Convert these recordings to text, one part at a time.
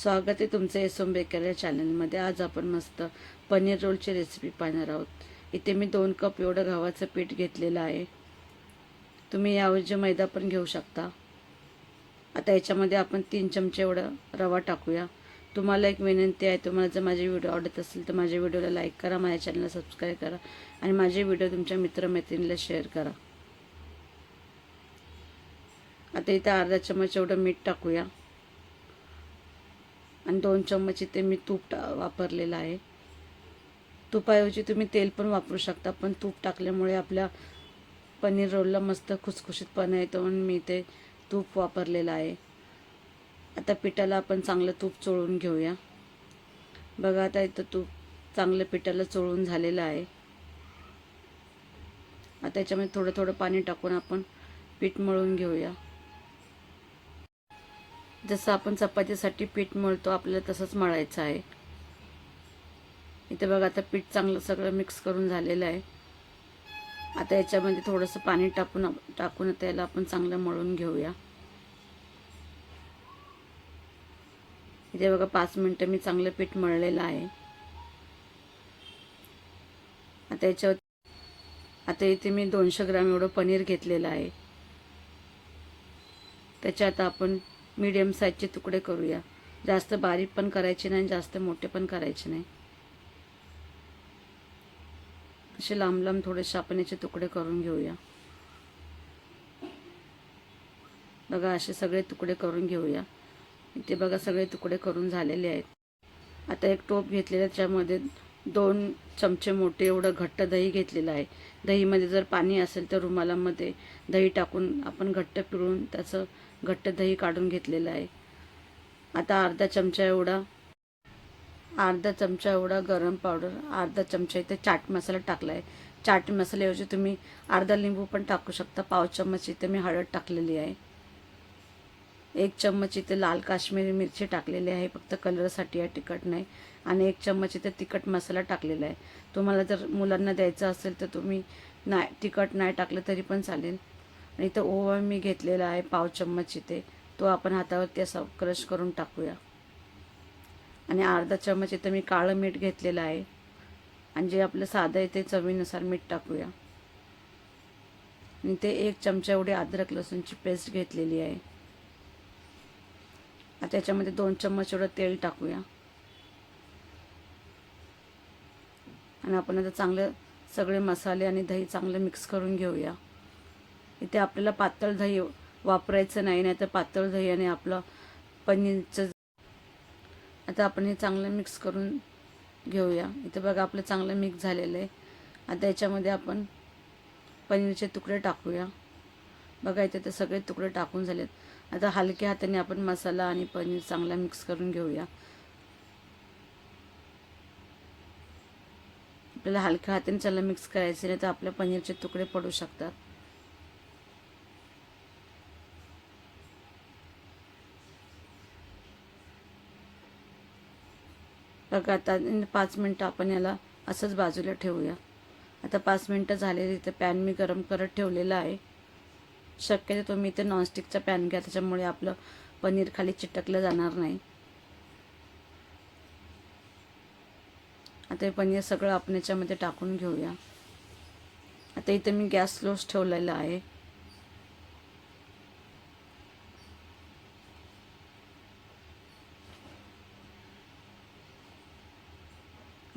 स्वागत आहे तुमचं एसोम बेकर या चॅनलमध्ये आज आपण मस्त पनीर रोलची रेसिपी पाहणार आहोत. इथे मी दोन कप एवढं गव्हाचं पीठ घेतलेलं आहे. तुम्ही याऐवजी मैदा पण घेऊ शकता. आता याच्यामध्ये आपण तीन चमचे एवढं रवा टाकूया. तुम्हाला एक विनंती आहे तुम्हाला जर माझे व्हिडिओ आवडत असेल तर माझ्या व्हिडिओला लाईक करा माझ्या चॅनलला सबस्क्राईब करा आणि माझे व्हिडिओ तुमच्या मित्रमैत्रिणीला शेअर करा. आता इथं अर्धा चमच एवढं मीठ टाकूया. आणि दोन चम्मच इथे मी तूप टा वापरलेलं आहे. तुपाऐवजी तुम्ही तेल पण वापरू शकता पण तूप टाकल्यामुळे आपल्या पनीर रोलला मस्त खुसखुशीतपणा येतो म्हणून मी इथे तूप वापरलेलं आहे. आता पिठाला आपण चांगलं तूप चोळून घेऊया. बघा आता इथं तूप चांगलं पिठाला चोळून झालेलं आहे. आता याच्यामध्ये थोडं थोडं पाणी टाकून आपण पीठ मळून घेऊया. जसं आपण चपातीसाठी पीठ मळतो आपल्याला तसंच मळायचं आहे. इथे बघा आता पीठ चांगलं सगळं मिक्स करून झालेलं आहे. आता याच्यामध्ये थोडंसं पाणी टाकून टाकून त्याला आपण चांगलं मळून घेऊया. इथे बघा पाच मिनटं मी चांगलं पीठ मळलेलं आहे. आता याच्यावर आता इथे मी दोनशे ग्राम एवढं पनीर घेतलेलं आहे. त्याच्यात आपण मीडियम साईजचे तुकडे करूया. जास्त बारीक पण करायचे नाही जास्त मोठे पण करायचे नाही. असे लांब लांब थोडे शापण्याचे तुकडे करून घेऊया. बघा असे सगळे तुकडे करून घेऊया. इथे बघा सगळे तुकडे करून झालेले आहेत. आता एक टोप घेतलेला त्यामध्ये दोन चमचे मोठे एवढं घट्ट दही घेतलेलं आहे. दहीमध्ये जर पाणी असेल तर रुमालामध्ये दही टाकून आपण घट्ट पिळून त्याचं घट्ट दही काढून घेतलेलं आहे. आता अर्धा चमचा एवढा अर्धा चमचा एवढा गरम पावडर अर्धा चमचा इथे चाट मसाला टाकला आहे. चाट मसाल्याऐवजी तुम्ही अर्धा लिंबू पण टाकू शकता. पाव चम्मच इथे मी हळद टाकलेली आहे. एक चम्मच इथे लाल काश्मीरी मिरची टाकलेली आहे. फक्त कलरसाठी आहे तिखट नाही. आणि एक चम्मच इथे तिखट मसाला टाकलेला आहे. तुम्हाला जर मुलांना द्यायचं असेल तर तुम्ही नाही तिखट नाही टाकलं तरी पण चालेल. आणि इथं ओवा मी घेतलेला आहे पाव चम्मच इथे. तो आपण हातावरती असा क्रश करून टाकूया. आणि अर्धा चम्मच इथं मी काळं मीठ घेतलेलं आहे. आणि जे आपलं साधं आहे ते चवीनुसार मीठ टाकूया. आणि ते एक चमचा एवढी अद्रक लसूणची पेस्ट घेतलेली आहे. आता त्याच्यामध्ये दोन चम्मच एवढं तेल टाकूया. आणि आपण आता चांगलं सगळे मसाले आणि दही चांगलं मिक्स करून घेऊया. इथे आपल्याला पातळ दही वापरायचं नाही नाही तर पातळ दही आणि आपलं पनीरचं आता आपण हे चांगलं मिक्स करून घेऊया. इथे बघा आपलं चांगलं मिक्स झालेलं आहे. आता याच्यामध्ये आपण पनीरचे तुकडे टाकूया. बघा इथे ते सगळे तुकडे टाकून झालेत. आता हलक्या हाताने आपण मसाला आणि पनीर चांगला मिक्स करून घेऊया. आपल्याला हलक्या हाताने चांगलं मिक्स करायचं नाही तर आपल्या पनीरचे तुकडे पडू शकतात. आता पाच मिनटं आपण याला असंच बाजूला ठेवूया. आता पाच मिनटं झालेली इथं पॅन मी गरम करत ठेवलेलं आहे. शक्यतो तुम्ही इथे नॉनस्टिकचा पॅन घ्या त्याच्यामुळे आपलं पनीर खाली चिटकलं जाणार नाही. आता हे पनीर सगळं आपण याच्यामध्ये टाकून घेऊया. आता इथे मी गॅस स्लोच ठेवलेला आहे.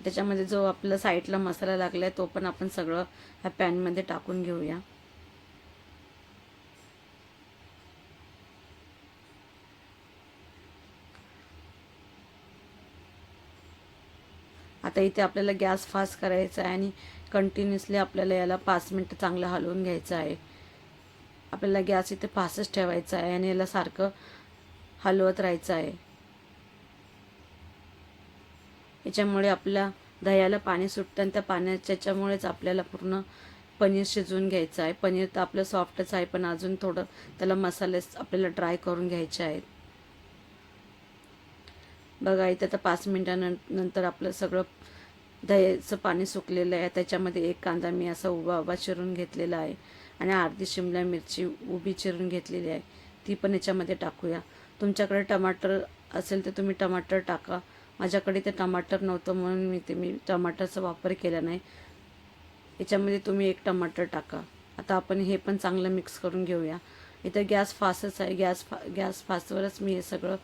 त्याच्यामध्ये जो आपला साईडला मसाला लागला आहे तो पण आपण सगळं ह्या पॅनमध्ये टाकून घेऊया. आता इथे आपल्याला गॅस फास्ट करायचा आहे आणि कंटिन्युअसली आपल्याला याला पाच मिनटं चांगलं हलवून घ्यायचं आहे. आपल्याला गॅस इथे फास्टच ठेवायचा आहे आणि याला सारखं हलवत राहायचं आहे. याच्यामुळे आपल्या दह्याला पाणी सुटतं आणि त्या पाण्याच्यामुळेच आपल्याला पूर्ण पनीर शिजवून घ्यायचं आहे. पनीर तर आपलं सॉफ्टच आहे पण अजून थोडं त्याला मसाले आपल्याला ड्राय करून घ्यायचे आहेत. बघा इथं तर पाच मिनटानंतर आपलं सगळं दह्याचं पाणी सुकलेलं आहे. त्याच्यामध्ये एक कांदा मी असा उभा उभा चिरून घेतलेला आहे. आणि अर्धी शिमला मिरची उभी चिरून घेतलेली आहे. ती पण याच्यामध्ये टाकूया. तुमच्याकडे टमाटर असेल तर तुम्ही टमाटर टाका. माझ्याकडे ते टमाटर नव्हतं म्हणून मी ते मी टमाटरचा वापर केला नाही. याच्यामध्ये तुम्ही एक टमाटर टाका. आता आपण हे पण चांगलं मिक्स करून घेऊया. इथं गॅस फास्टच आहे. गॅस फा गॅस फास्टवरच मी हे सगळं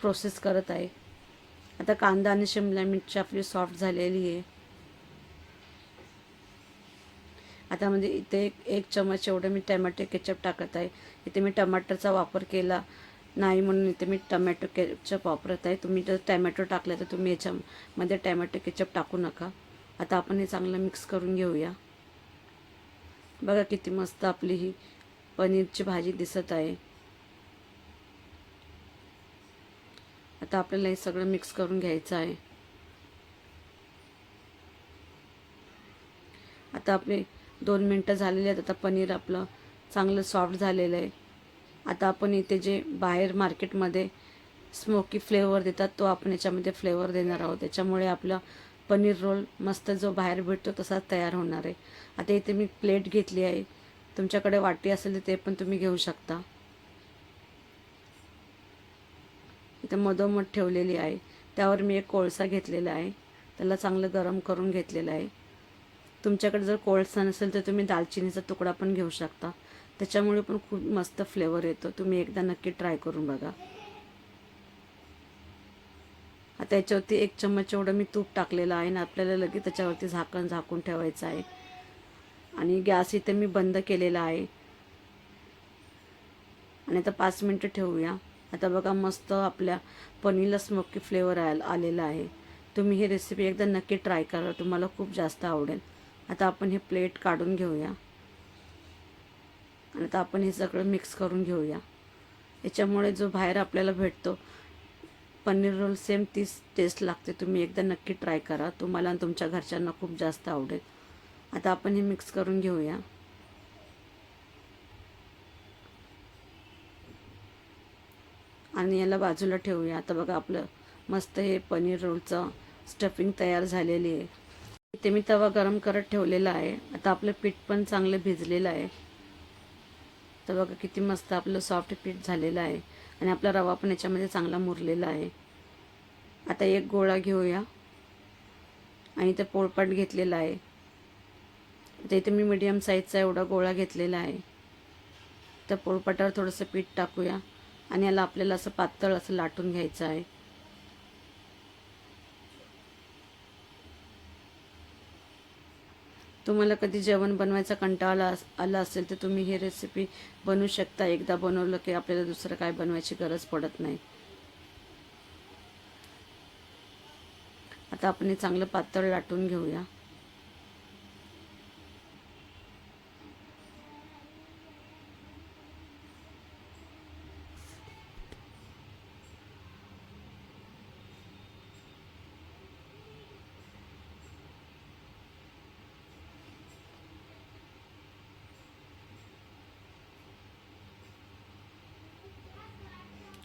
प्रोसेस करत आहे. आता कांदा आणि शिमला मिरची आपली सॉफ्ट झालेली आहे. आता म्हणजे इथे एक एक चमच एवढं मी टमॅटो केचप टाकत आहे. इथे मी टमाटरचा वापर केला. नाही म्हणून इथे मी टमॅटो केचप वापरत आहे. तुम्ही जर टमॅटो टाकलं तर तुम्ही याच्यामध्ये टमॅटो केचप टाकू नका. आता आपण हे चांगलं मिक्स करून घेऊया. बघा किती मस्त आपली ही पनीरची भाजी दिसत आहे. आता आपल्याला हे सगळं मिक्स करून घ्यायचं आहे. आता आपले दोन मिनटं झालेले आहेत. आता पनीर आपलं चांगलं सॉफ्ट झालेलं आहे. आता आपण इथे जे बाहेर मार्केटमध्ये स्मोकी फ्लेवर देतात तो आपण याच्यामध्ये फ्लेवर देणार आहोत. त्याच्यामुळे आपला पनीर रोल मस्त जो बाहेर भेटतो तसाच तयार होणार आहे. आता इथे मी प्लेट घेतली आहे. तुमच्याकडे वाटी असेल तर ते पण तुम्ही घेऊ शकता. इथे मधोमध ठेवलेली आहे. त्यावर मी एक कोळसा घेतलेला आहे. त्याला चांगलं गरम करून घेतलेलं आहे. तुमच्याकडे जर कोळसा नसेल तर तुम्ही दालचिनीचा तुकडा पण घेऊ शकता. त्याच्यामुळे पण खूप मस्त फ्लेवर येतो. तुम्ही एकदा नक्की ट्राय करून बघा. आता याच्यावरती एक चम्मच एवढं मी तूप टाकलेलं आहे आणि आपल्याला लगेच त्याच्यावरती झाकण झाकून ठेवायचं आहे. आणि गॅस इथे मी बंद केलेला आहे. आणि आता पाच मिनटं ठेवूया. आता बघा मस्त आपल्या पनीरला स्मोकी फ्लेवर आलेला आहे. तुम्ही ही रेसिपी एकदा नक्की ट्राय करा. तुम्हाला खूप जास्त आवडेल. आता आपण हे प्लेट काढून घेऊया. आणि आता आपण हे सगळं मिक्स करून घेऊया. याच्यामुळे जो बाहेर आपल्याला भेटतो पनीर रोल सेम तीच टेस्ट लागते. तुम्ही एकदा नक्की ट्राय करा. तुम्हाला आणि तुमच्या घरच्यांना खूप जास्त आवडेल. आता आपण हे मिक्स करून घेऊया. आणि याला बाजूला ठेवूया. आता बघा आपलं मस्त हे पनीर रोलचं स्टफिंग तयार झालेली आहे. इथे मी तवा गरम करत ठेवलेला आहे. आता आपलं पीठ पण चांगलं भिजलेलं आहे. तर बघा किती मस्त आपलं सॉफ्ट पीठ झालेलं आहे. आणि आपला रवा पण याच्यामध्ये चांगला मुरलेला आहे. आता एक गोळा घेऊया. आणि ते पोळपाट घेतलेला आहे. आता इथे मी मीडियम साईजचा एवढा गोळा घेतलेला आहे. त्या पोळपाटावर थोडंसं पीठ टाकूया. आणि याला आपल्याला असं पातळ असं लाटून घ्यायचं आहे. तुम्हाला कधी जेवण बनवायचा कंटाळा आला असेल तर तुम्ही ही रेसिपी बनवू शकता. एकदा बनवलं की आपल्याला दुसरं काय बनवायची गरज पडत नाही. आता आपण हे चांगलं पातळ लाटून घेऊया.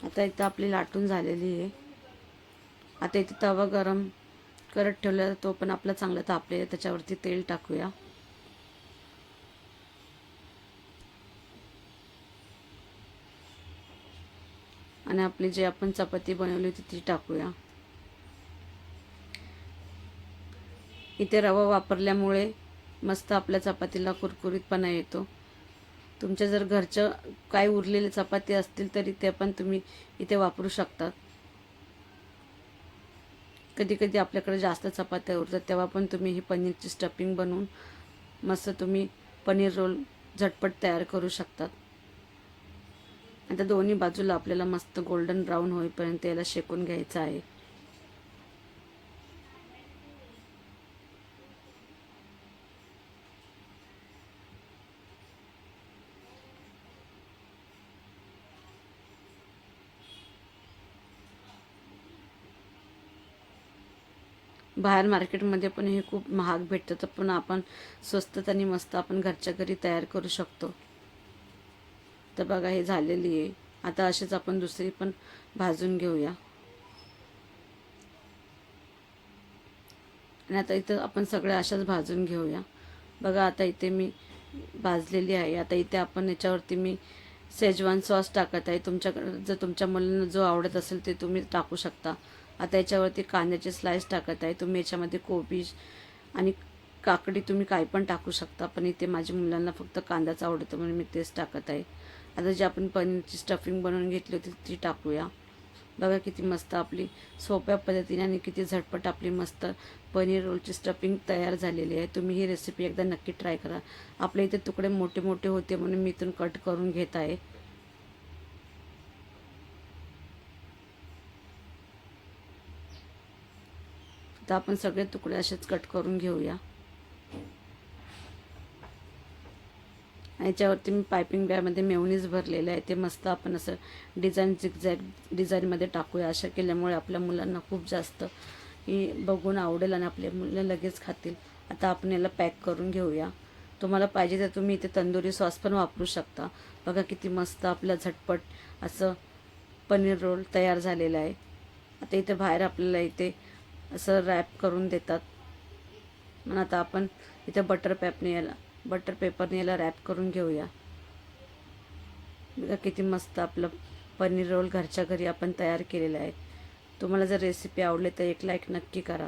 आता इथं आपली लाटून झालेली आहे. आता इथे तवा गरम करत ठेवला तो पण आपला चांगला तापले त्याच्यावरती तेल टाकूया. आणि आपली जी आपण चपाती बनवली होती ती टाकूया. इथे रवा वापरल्यामुळे मस्त आपल्या चपातीला कुरकुरीतपणा येतो. तुमच्या जर घरचं काय उरलेले चपाती असतील तरी ते पण तुम्ही इथे वापरू शकतात. कधी कधी आपल्याकडे जास्त चपात्या उरतात तेव्हा पण तुम्ही ही पनीरची स्टफिंग बनवून मस्त तुम्ही पनीर रोल झटपट तयार करू शकतात. आता दोन्ही बाजूला आपल्याला मस्त गोल्डन ब्राऊन होईपर्यंत याला शेकून घ्यायचं आहे. बाहेर मार्केटमध्ये पण हे खूप महाग भेटतं तर पण आपण स्वस्तात आणि मस्त आपण घरच्या घरी तयार करू शकतो. तर बघा हे झालेली आहे. आता असेच आपण दुसरी पण भाजून घेऊया. आणि आता इथं आपण सगळ्या अशाच भाजून घेऊया. बघा आता इथे मी भाजलेली आहे. आता इथे आपण याच्यावरती मी शेजवान सॉस टाकत आहे. तुमच्याकडे जर तुमच्या मुलांना जो आवडत असेल ते तुम्ही टाकू शकता. आता याच्यावरती कांद्याचे स्लाइस टाकत आहे. तुम्ही याच्यामध्ये कोबीज आणि काकडी तुम्ही काय पण टाकू शकता. पण इथे माझ्या मुलांना फक्त कांदाच आवडतो म्हणून मी तेच टाकत आहे. आता जे आपण पनीरची स्टफिंग बनवून घेतली होती ती टाकूया. बघा किती मस्त आपली सोप्या पद्धतीने आणि किती झटपट आपली मस्त पनीर रोलची स्टफिंग तयार झालेली आहे. तुम्ही ही रेसिपी एकदा नक्की ट्राय करा. आपल्या इथे तुकडे मोठे मोठे होते म्हणून मी इथून कट करून घेत आहे. तर आपण सगळे तुकडे असेच कट करून घेऊया. याच्यावरती मी पायपिंग बॅगमध्ये मेवणीच भरलेलं आहे. ते मस्त आपण असं डिझाईन झिगझॅग डिझाईनमध्ये टाकूया. अशा केल्यामुळे आपल्या मुलांना खूप जास्त ही बघून आवडेल आणि आपले मुलं लगेच खातील. आता आपण याला पॅक करून घेऊया. तुम्हाला पाहिजे तर तुम्ही इथे तंदुरी सॉस पण वापरू शकता. बघा किती मस्त आपलं झटपट असं पनीर रोल तयार झालेला आहे. आता इथे बाहेर आपल्याला इथे असं रॅप करून देतात. मग आता आपण इथं बटर पॅपने याला बटर पेपरने याला रॅप करून घेऊया. बघा किती मस्त आपलं पनीर रोल घरच्या घरी आपण तयार केलेलं आहे. तुम्हाला जर रेसिपी आवडली तर एक लाईक नक्की करा.